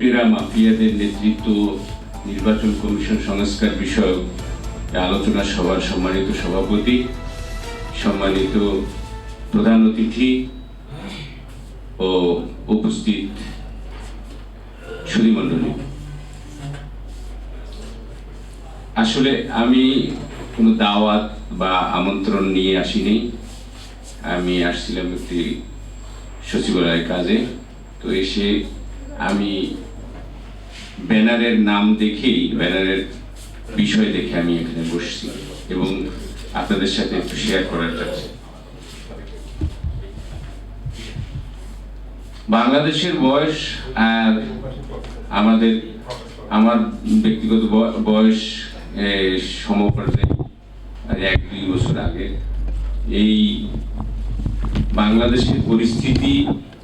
মাফিয়ারা মাফিয়াদের নেতৃত্ব, নির্বাচন কমিশন সংস্কার বিষয়ক আলোচনা সভার সম্মানিত সভাপতি, সম্মানিত প্রধান অতিথি ও উপস্থিত সুধীমণ্ডলী। আসলে আমি কোনো দাওয়াত বা আমন্ত্রণ নিয়ে আসিনি। আমি আসছিলাম একটি সচিবালয়ের কাজে। তো এসে আমি ব্যানারের নাম দেখেই, ব্যানারের বিষয় দেখে আমি এখানে বসছি এবং আপনাদের সাথে একটু শেয়ার করার চাচ্ছি। বাংলাদেশের বয়স আর আমাদের, আমার ব্যক্তিগত বয়স সমপর্যায়ে এক দুই বছর আগে, এই বাংলাদেশের পরিস্থিতি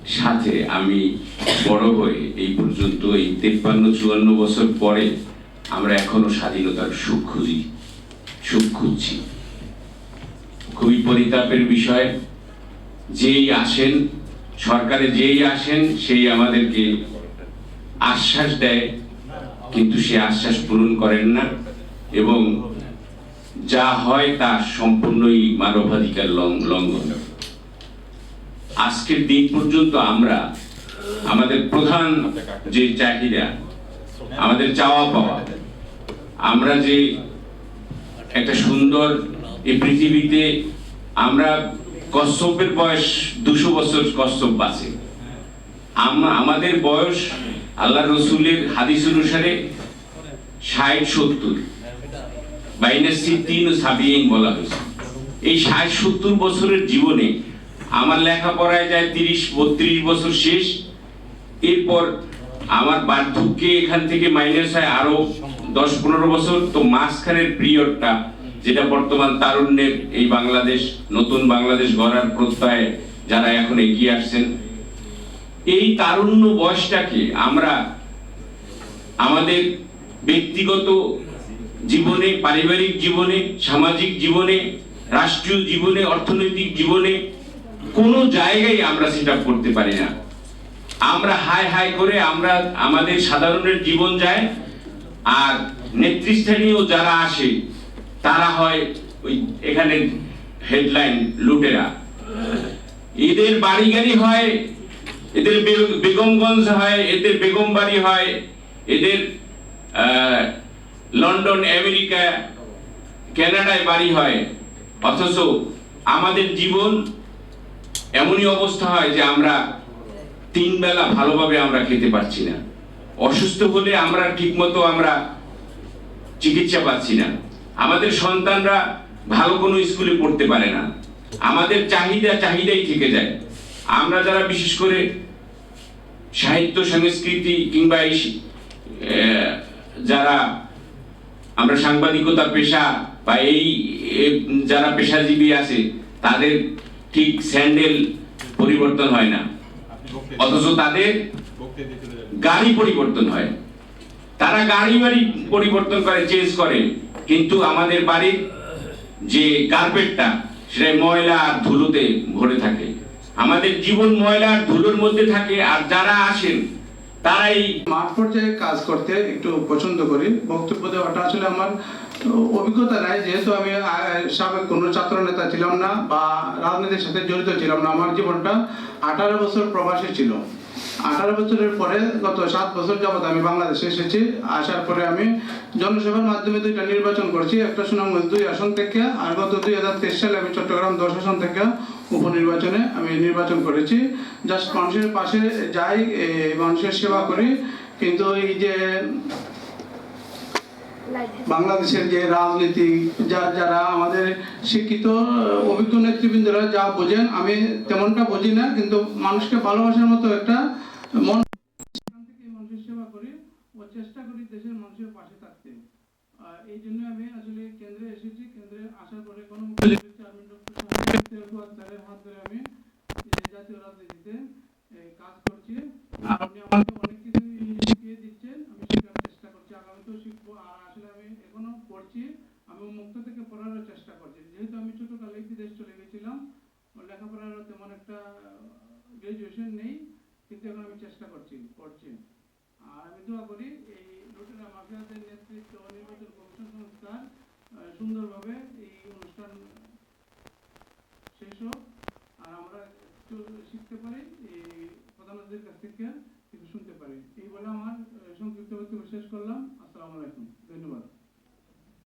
সাথে আমি বড় হয়ে এই পর্যন্ত এই তেপ্পান্ন, চুয়ান্ন বছর পরে আমরা এখনও স্বাধীনতার সুখ খুঁজি, সুখ খুঁজছি। খুবই পরিতাপের বিষয়, যেই আসেন, সরকারে যেই আসেন, সেই আমাদেরকে আশ্বাস দেয়, কিন্তু সে আশ্বাস পূরণ করেন না এবং যা হয় তা সম্পূর্ণই মানবাধিকার লঙ্ঘন। আজকের দিন পর্যন্ত আমরা আমাদের প্রধান যে চাহিদা, আমাদের চাওয়া পাওয়া, আমরা যে একটা সুন্দর এই পৃথিবীতে আমরা কশ্যপের বয়স দুশো বছর কশ্যপ আম- আমাদের বয়স আল্লাহ রসুলের হাদিস অনুসারে ষাট সত্তর। বাইনাসি তিন সাবিয়েন বলা হয়েছে। এই ষাট সত্তর বছরের জীবনে আমার লেখাপড়ায় যায় তিরিশ, বত্রিশ বছর শেষ। এরপর আমার বার্ধক্যে এখান থেকে মাইনাস হয় আরও দশ, পনেরো বছর। তো মাঝখানের পিরিয়ডটা যেটা বর্তমান তারুণ্যের এই বাংলাদেশ, নতুন বাংলাদেশ গড়ার প্রত্যয়ে যারা এখন এগিয়ে আসছেন, এই তারুণ্য বয়সটাকে আমরা আমাদের ব্যক্তিগত জীবনে, পারিবারিক জীবনে, সামাজিক জীবনে, রাষ্ট্রীয় জীবনে, অর্থনৈতিক জীবনে কোনো জায়গায় আমরা সেটা করতে পারি না। আমরা হাই হাই করে আমরা, আমাদের সাধারণের জীবন যায়, আর নেতৃস্থানীয় যারা আসে, তারা হয় ওই এখানে হেডলাইন লুটেরা। এদের বাড়ি গাড়ি হয়, এদের বেগমগঞ্জ হয়, এদের বেগম বাড়ি হয়, এদের লন্ডন, আমেরিকা কানাডায় বাড়ি হয়। অথচ আমাদের জীবন এমনই অবস্থা হয় যে আমরা তিন বেলা ভালোভাবে আমরা খেতে পারছি না। অসুস্থ হলে আমরা ঠিকমতো আমরা চিকিৎসা পাচ্ছি না। আমাদের সন্তানরা ভালো কোনো স্কুলে পড়তে পারে না। আমাদের চাহিদা চাহিদাই থেকে যায়। আমরা যারা বিশেষ করে সাহিত্য, সংস্কৃতি কিংবা এই যারা আমরা সাংবাদিকতা পেশা বা এই যারা পেশাজীবী আছে, তাদের ঠিক স্যান্ডেল পরিবর্তন হয় না। অথচ তাদের গাড়ি পরিবর্তন হয়। তারা গাড়ি বাড়ি পরিবর্তন করে চেঞ্জ করে। কিন্তু আমাদের বাড়ির যে কার্পেটটা সেটা ময়লা আর ধুলোতে ভরে থাকে। আমাদের জীবন ময়লা আর ধুলোর মধ্যে থাকে, আর যারা আসেন, তারাই মাঠ পর্যায়ে কাজ করতে একটু পছন্দ করি। বক্তব্য দেওয়াটা আসলে আমার অভিজ্ঞতা নাই, যেহেতু আমি সাবেক কোনো ছাত্র নেতা ছিলাম না বা রাজনীতির সাথে জড়িত ছিলাম না, আমার জীবনটা আঠারো বছর প্রবাসী ছিল। আঠারো বছরের পরে গত সাত বছর যাবৎ আমি বাংলাদেশে এসেছি। আসার পরে আমি জনসভার মাধ্যমে দুইটা নির্বাচন করেছি, একটা সুনামগঞ্জ দুই আসন থেকে, আর গত দুই হাজার তেইশ সালে আমি চট্টগ্রাম দশ আসন থেকে উপনির্বাচনে আমি নির্বাচন করেছি। জাস্ট মানুষের পাশে যাই মানুষের সেবা করি, কিন্তু এই যে বাংলাদেশের যে রাজনীতি যা যারা আমাদের শিক্ষিত অভিজ্ঞ নেতৃবৃন্দরা যা বোঝেন, আমি তেমনটা বুঝি না, কিন্তু মানুষকে ভালোবাসার মতো একটা মন চেষ্টা করি দেশের মানুষের পাশে থাকতে। এই জন্য আমি আসলে কেন্দ্রে এসেছি আসার পরে কোনো আমি জাতীয় রাজনীতিতে কাজ করছি। আপনি আমাকে অনেক কিছু শিখিয়ে দিচ্ছেন আমি শেখার চেষ্টা করছি আগামীতেও শিখব আর আসলে আমি এখনও পড়ছি আমি মুক্ত থেকে পড়ারও চেষ্টা করছি। যেহেতু আমি ছোটকালে বিদেশ চলে গেছিলাম লেখাপড়ারও তেমন একটা গ্রাজুয়েশন নেই, কিন্তু এখন আমি চেষ্টা করছি, পড়ছি। আর আমি দোয়া করি এই লুটেরা মাফিয়াদের নেতৃত্ব ও নির্বাচন কমিশন সংস্থার সুন্দরভাবে এই অনুষ্ঠান শেষ হোক। আর আমরা একটু শিখতে পারি, এই প্রধানমন্ত্রীর কাছ থেকে কিছু শুনতে পারি। এই বলে আমার সংক্ষিপ্ত বক্তব্য শেষ করলাম। আসসালামু আলাইকুম।